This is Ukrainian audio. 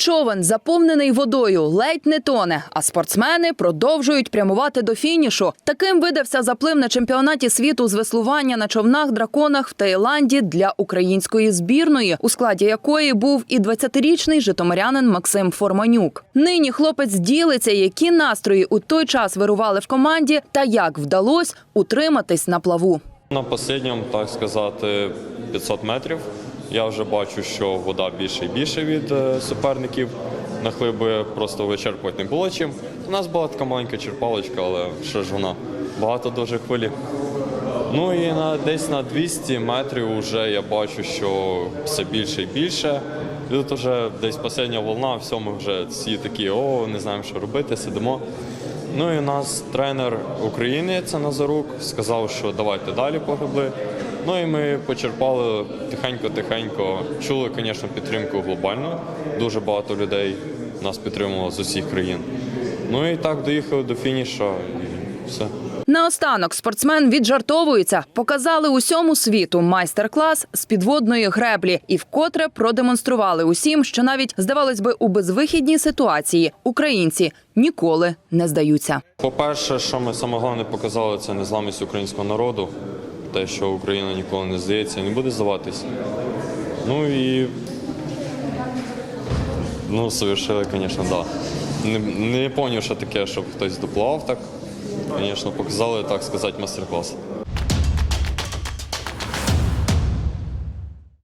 Човен заповнений водою, ледь не тоне, а спортсмени продовжують прямувати до фінішу. Таким видався заплив на чемпіонаті світу з веслування на човнах-драконах в Таїланді для української збірної, у складі якої був і 20-річний житомирянин Максим Форманюк. Нині хлопець ділиться, які настрої у той час вирували в команді, та як вдалося утриматись на плаву. На останньому, так сказати, 500 метрів. Я вже бачу, що вода більше і більше від е, суперників. На хлиби просто вичерпувати не було чим. У нас була така маленька черпалочка, але що ж вона? Багато дуже хвилі. Ну і на десь на 200 метрів вже я бачу, що все більше і більше. І тут вже десь остання волна, все, ми вже всі такі, о, не знаємо, що робити, сидимо. Ну і у нас тренер України, це Назарук, сказав, що давайте далі погребли. Ну і ми почерпали тихенько-тихенько. Чули, звісно, підтримку глобальну. Дуже багато людей нас підтримувало з усіх країн. Ну і так доїхали до фінішу все. Наостанок спортсмен віджартовується. Показали усьому світу майстер-клас з підводної греблі і вкотре продемонстрували усім, що навіть здавалось би у безвихідній ситуації українці ніколи не здаються. По-перше, що ми саме головне показали, це незламність українського народу. Те, що Україна ніколи не здається не буде здаватись. Ну і ну, совершили, звісно, да. Не, не зрозумів, що таке, щоб хтось доплавав так. Звісно, показали, так сказать, мастер-клас.